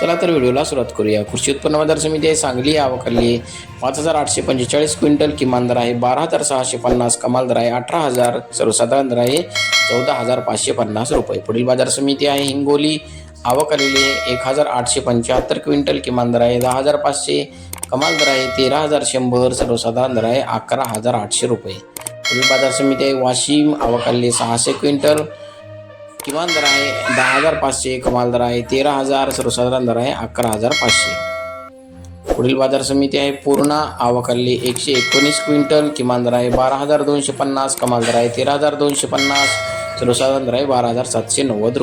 चला तर व्हिडिओला सुरुवात करूया. कृषी उत्पन्न बाजार समिती आहे सांगली आवकली पाच हजार आठशे पंचेचाळीस क्विंटल किमान दर आहे. बारा हजार सहाशे पन्नास कमाल दर आहे. अठरा हजार सर्वसाधारण दर आहे. चौदा हजार पाचशे पन्नास रुपये. पुढील बाजार समिती आहे हिंगोली. आवक आलेली आहे. एक हजार आठशे पंच्याहत्तर क्विंटल किमान दर आहे. दहा हजार पाचशे कमाल दर आहे. तेरा हजार शंभर सर्वसाधारण दर आहे. अकरा हजार आठशे रुपये. पुढील बाजार समिती आहे वाशिम. आवक आलेली सहाशे क्विंटल. किमान दर आहे दहा हजार पाचशे कमाल दर आहे तेरा हजार सर्वसाधारण दर आहे अकरा हजार पाचशे. पुढील बाजार समिती आहे पूर्णा आवकाली एकशे एकोणीस क्विंटल किमान दर आहे बारा हजार दोनशे पन्नास कमाल दर आहे तेरा हजार दोनशे पन्नास सर्वसाधारण दर आहे बारा हजार सातशे नव्वद रुपये.